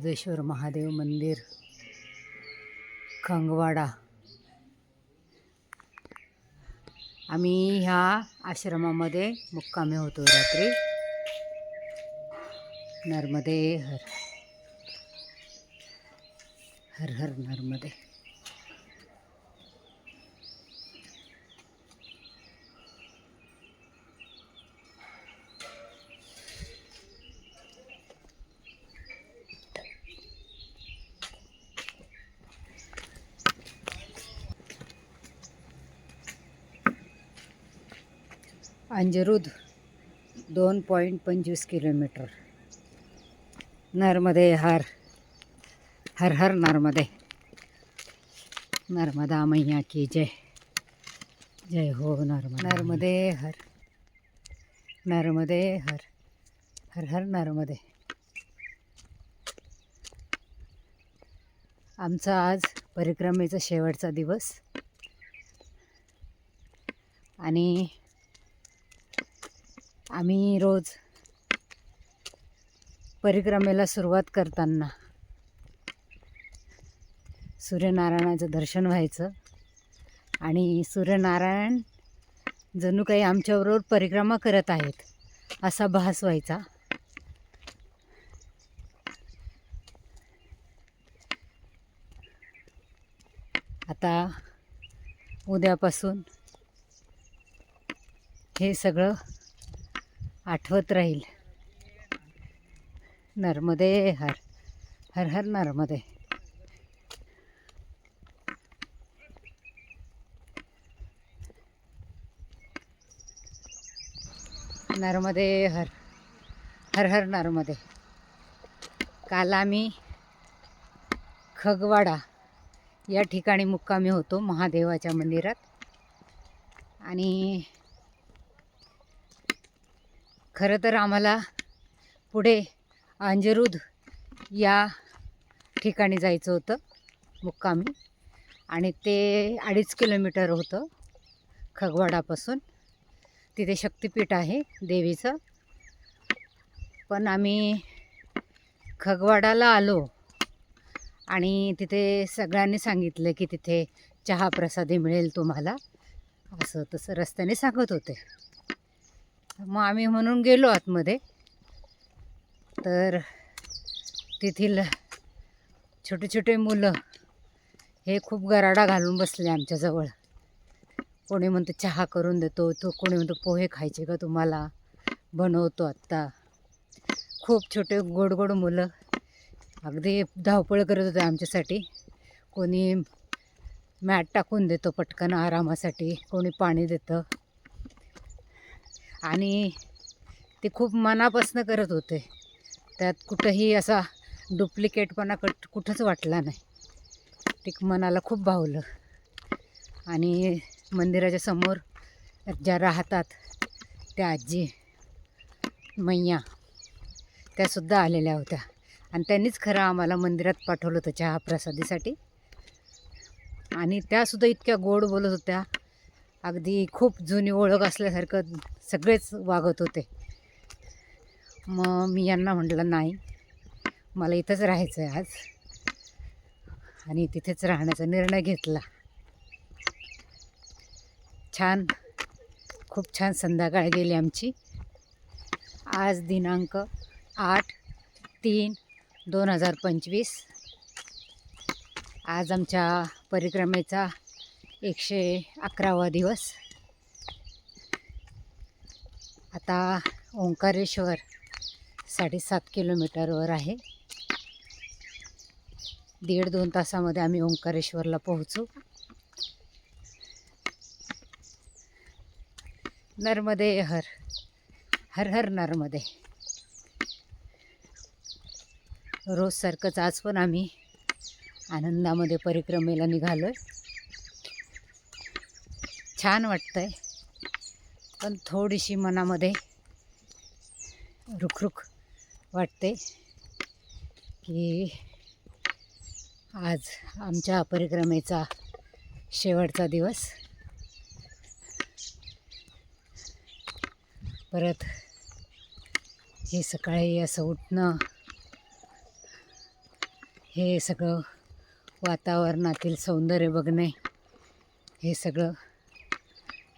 वीरभद्रेश्वर महादेव मंदिर खंगवाडा आम्ही ह्या आश्रमामध्ये मुक्कामी होतो रात्री नर्मदे हर हर हर नर्मदे अंजरुद दोन पॉईंट पंचवीस किलोमीटर. नर्मदे हर हर हर नर्मदे. नर्मदा मैया की जय. जय हो नर्मदा नर्मदे हर नर्मदे हर हर हर नर्मदे. आमचा आज परिक्रमेचा शेवटचा दिवस. आणि आम्ही रोज परिक्रमेला सुरुवात करताना सूर्यनारायणाचं दर्शन व्हायचं. आणि सूर्यनारायण जणू काही आमच्याबरोबर परिक्रमा करत आहेत असा भास व्हायचा. आता उद्यापासून हे सगळं आठवत राहील. नर्मदे हर हर हर नर्मदे. नर्मदे हर हर हर नर्मदे. काल आम्ही खगवाडा या ठिकाणी मुक्कामी होतो महादेवाच्या मंदिरात. आणि खरं तर आम्हाला पुढे अंजरुद या ठिकाणी जायचं होतं मुक्कामी. आणि ते अडीच किलोमीटर होतं खगवाडापासून. तिथे शक्तिपीठ आहे देवीचं. पण आम्ही खगवाडाला आलो आणि तिथे सगळ्यांनी सांगितलं की तिथे चहा प्रसादी मिळेल तुम्हाला. असं तसं रस्त्याने सांगत होते. मग आम्ही म्हणून गेलो आतमध्ये. तर तेथील छोटे छोटे मुलं हे खूप गराडा घालून बसले आमच्याजवळ कोणी म्हणतो चहा करून देतो तो कोणी म्हणतो पोहे खायचे का तुम्हाला? बनवतो आत्ता. खूप छोटे गोड गोड मुलं अगदी धावपळ करत होते आमच्यासाठी. कोणी मॅट टाकून देतो पटकन आरामासाठी कोणी पाणी देतं. आणि ते खूप मनापासनं करत होते. त्यात कुठंही असा डुप्लिकेटपणा कट कुठंच वाटला नाही. ते मनाला खूप भावलं. आणि मंदिराच्या समोर ज्या राहतात त्या आजी मैया त्यासुद्धा आलेल्या होत्या. आणि त्यांनीच खरं आम्हाला मंदिरात पाठवलं होतं चहा प्रसादीसाठी. आणि त्यासुद्धा इतक्या गोड बोलत होत्या. अगदी खूप जुनी ओळख असल्यासारखं सगळेच वागत होते. मग मी यांना म्हटलं नाही मला इथंच राहायचं आहे आज. आणि तिथेच राहण्याचा निर्णय घेतला. छान खूप छान संध्याकाळ गेली आमची. आज दिनांक आठ तीन दोन हजार पंचवीस. आज आमच्या परिक्रमेचा एकशे अकरावा दिवस. आता ओंकारेश्वर साडेसात किलोमीटरवर आहे. दीड दोन तासामध्ये आम्ही ओंकारेश्वरला पोहोचू. नर्मदे हर हर हर नर्मदे. रोजसारखंच आज पण आम्ही आनंदामध्ये परिक्रमेला निघालो आहे छान वाटतं आहे पण थोडीशी मनामध्ये रुखरुख वाटते की आज आमच्या परिक्रमेचा शेवटचा दिवस. परत हे सकाळी असं उठणं हे सगळं वातावरणातील सौंदर्य बघणे हे सगळं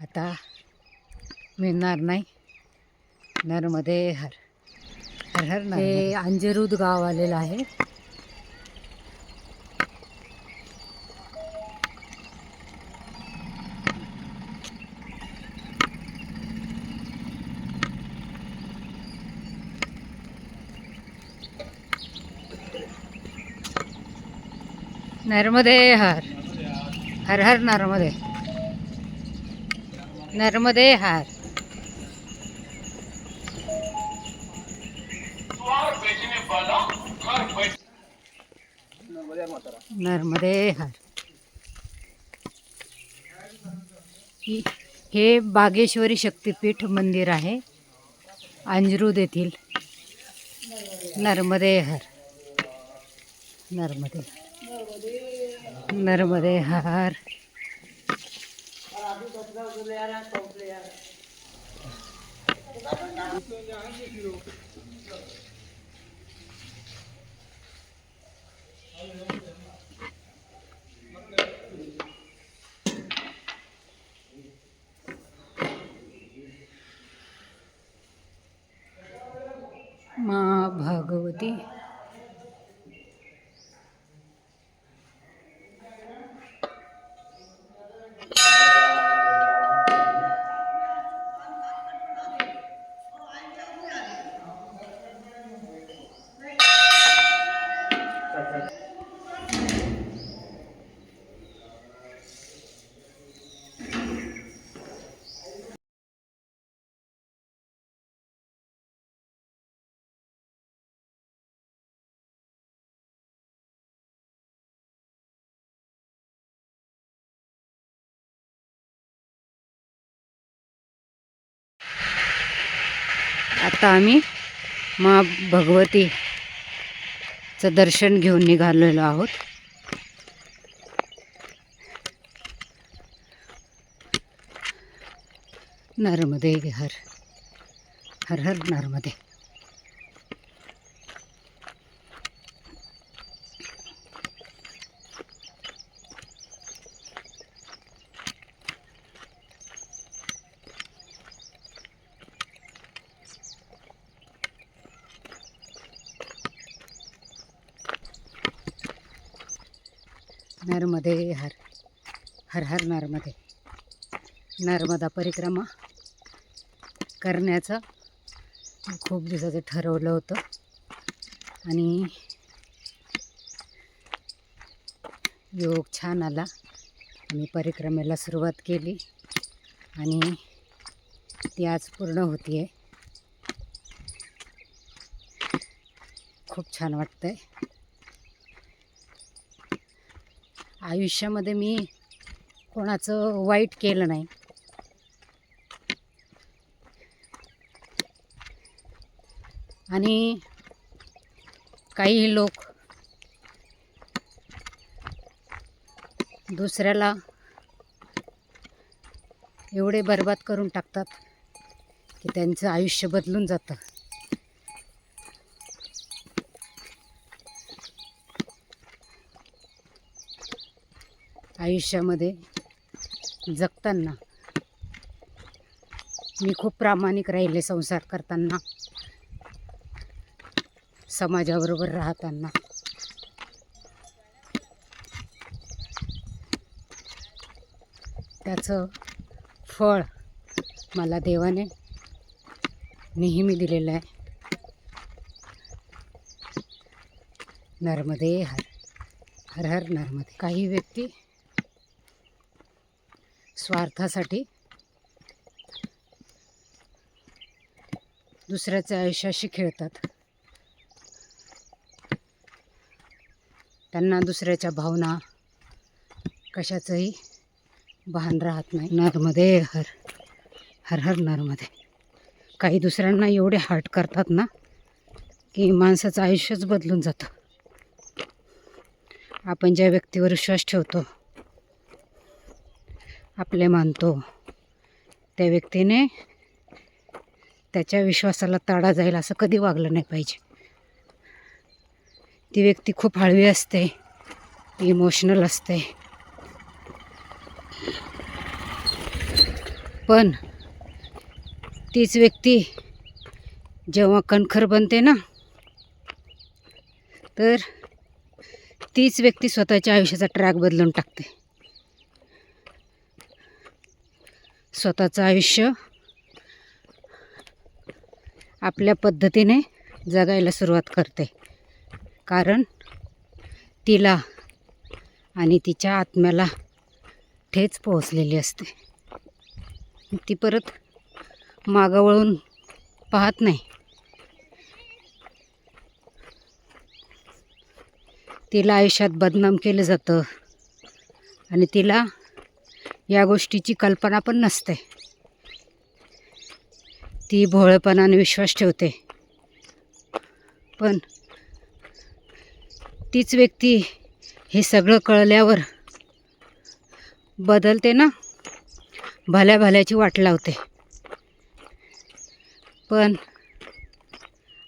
आता मिळणार नाही. नरमध्ये हर हर हर हे अंजरूद गाव आलेलं आहे. नर्मदे हर हर हर नर्मदे. नर्मदे हर. नर्मदे हर. ही- हे बागेश्वरी शक्तिपीठ मंदिर आहे. अंजरूद येथील. नर्मदे हर. नर्मदे नर्मदे हर. मा भगवती। आता आम्ही मा भगवतीचं दर्शन घेऊन निघालेलो आहोत. नर्मदे हर हर हर नर्मदे. नर्मदे हर हर हर नर्मदे नर्मदा परिक्रमा करण्याचं खूप दिवसाचं ठरवलं होतं. आणि योग छान आला आम्ही परिक्रमेला सुरुवात केली आणि ती आज पूर्ण होती आहे खूप छान वाटतं आहे आयुष्यामध्ये मी कोणाचं वाईट केलं नाही. आणि काही लोक दुसऱ्याला एवढे बर्बाद करून टाकतात की त्यांचं आयुष्य बदलून जातं. आयुष्यामध्ये जगताना मी खूप प्रामाणिक राहिले संसार करताना समाजाबरोबर राहताना. त्याचं फळ मला देवाने नेहमी दिलेलं आहे. नर्मदे हर हर हर नर्मदे. काही व्यक्ती स्वार्थासाठी. दुसऱ्याच्या आयुष्याशी खेळतात. त्यांना दुसऱ्याच्या भावना कशाचंही भान राहत नाही. नर्मदे हर हर हर नर्मदे काही दुसऱ्यांना एवढे हार्ट करतात ना की माणसाचं आयुष्यच बदलून जातं. आपण ज्या व्यक्तीवर विश्वास ठेवतो आपले मानतो. त्या व्यक्तीने त्याच्या विश्वासाला ताडा जाईल असं कधी वागलं नाही पाहिजे. ती व्यक्ती खूप हळवी असते इमोशनल असते. पण तीच व्यक्ती जेव्हा कणखर बनते ना तर तीच व्यक्ती स्वतःच्या आयुष्याचा ट्रॅक बदलून टाकते. स्वतःचं आयुष्य आपल्या पद्धतीने जगायला सुरुवात करते. कारण तिला आणि तिच्या आत्म्याला ठेच पोहोचलेली असते. ती परत मागं वळून पाहत नाही. तिला आयुष्यात बदनाम केलं जातं आणि तिला या गोष्टीची कल्पना पण नसते. ती भोळेपणाने विश्वास ठेवते. पण तीच व्यक्ती हे सगळं कळल्यावर बदलते ना? भल्या भल्याची वाट लावते. पण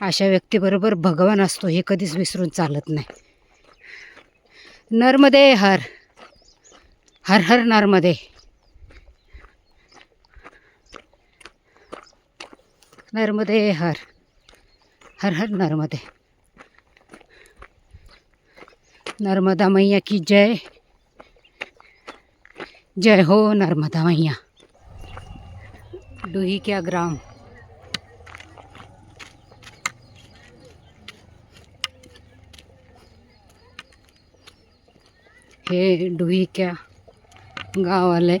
अशा व्यक्तीबरोबर भगवान असतो हे कधीच विसरून चालत नाही. नर्मदे हर. हर हर नर्मदे नर्मदे हर हर हर नर्मदे नर्मदा मैया की जय. जय हो नर्मदा मैया. डुही क्या ग्राम. हे डुही क्या गाव आलंय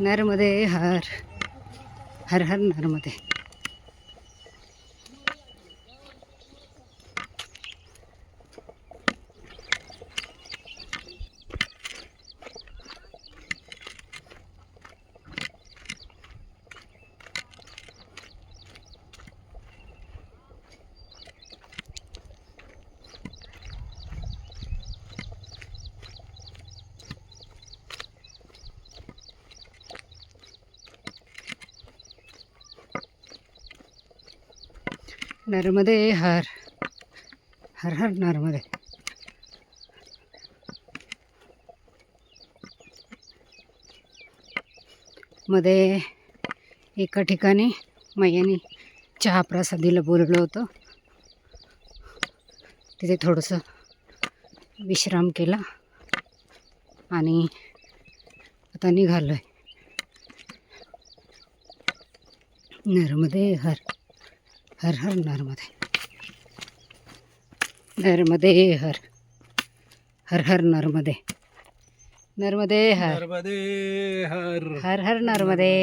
नर्मदे हर हर हर नर्मदे. नर्मदे हर हर हर नर्मदे. मध्ये एका ठिकाणी मैयाने चहा प्रसादीला बोलवलं होतं. तिथे थोडंसं विश्राम केला आणि आता निघालो आहे नर्मदे हर. हर हर नर्मदे। नर्मदे हर। हर हर नर्मदे। नर्मदे हर। नर्मदे हर। हर हर नर्मदे।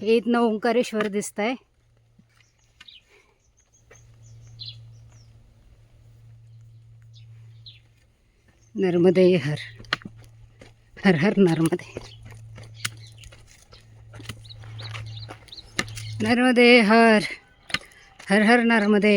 हे इथनं ओंकारेश्वर दिसत नर्मदे हर हर हर नर्मदे। नर्मदे हर हर हर नर्मदे।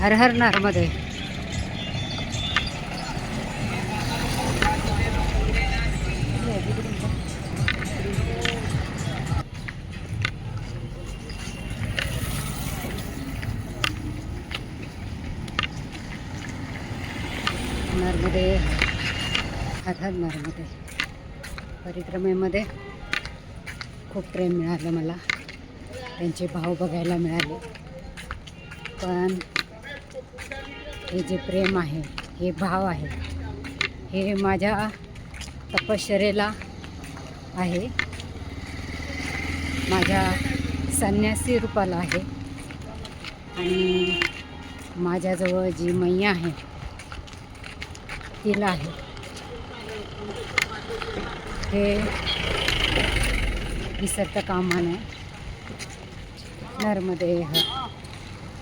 हर हर नर्मदे नर्मदे हर हर नर्मदे परिक्रमेमध्ये खूप प्रेम मिळालं मला. त्यांचे भाव बघायला मिळाले. पण हे जे प्रेम आहे हे भाव आहे हे माझ्या तपश्चर्येला आहे. माझ्या संन्यासी रूपाला आहे. आणि माझ्याजवळ जी मैया आहे तिला आहे. हे विसरता कामा नये नर्मदे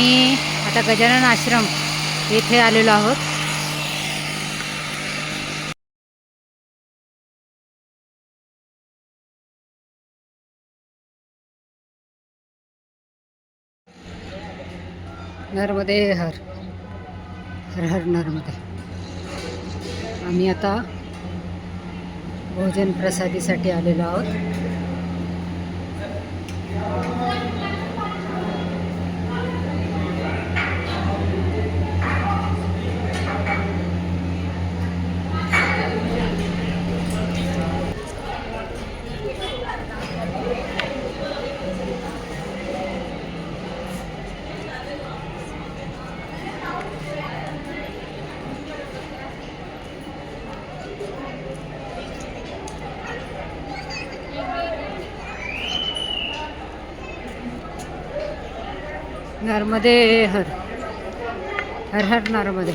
आम्ही आता गजानन आश्रम येथे आलेलो आहोत. नर्मदे हर हर हर नर्मदे. आम्ही आता भोजन प्रसादीसाठी आलेलो आहोत. नर्मदे हर हर हर नर्मदे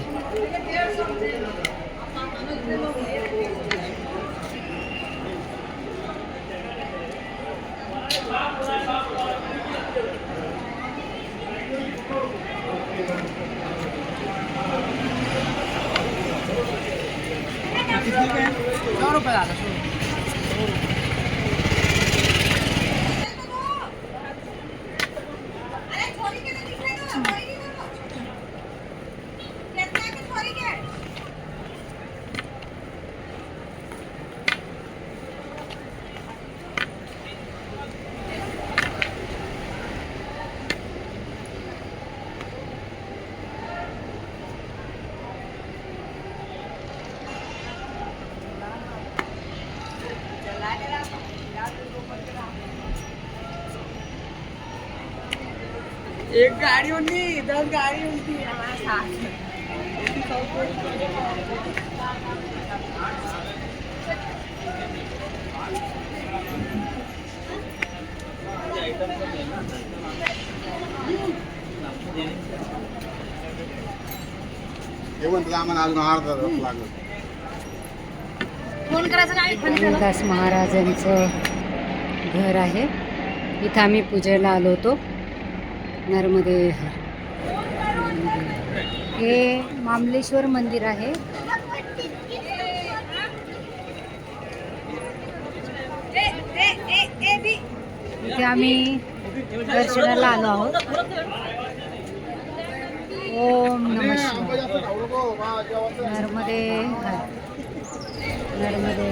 एक होती दोन गाडी होती म्हणतात आम्हाला अजून अर्धा तास लागला फोन करायचं नाही रामदास महाराजांचं घर आहे. इथं आम्ही पूजेला आलो होतो. नर्मदे हर. हे मामलेश्वर मंदिर आहे. इथे आम्ही दर्शनाला आलो आहोत. ओम नम नर्मदे नर्मदे.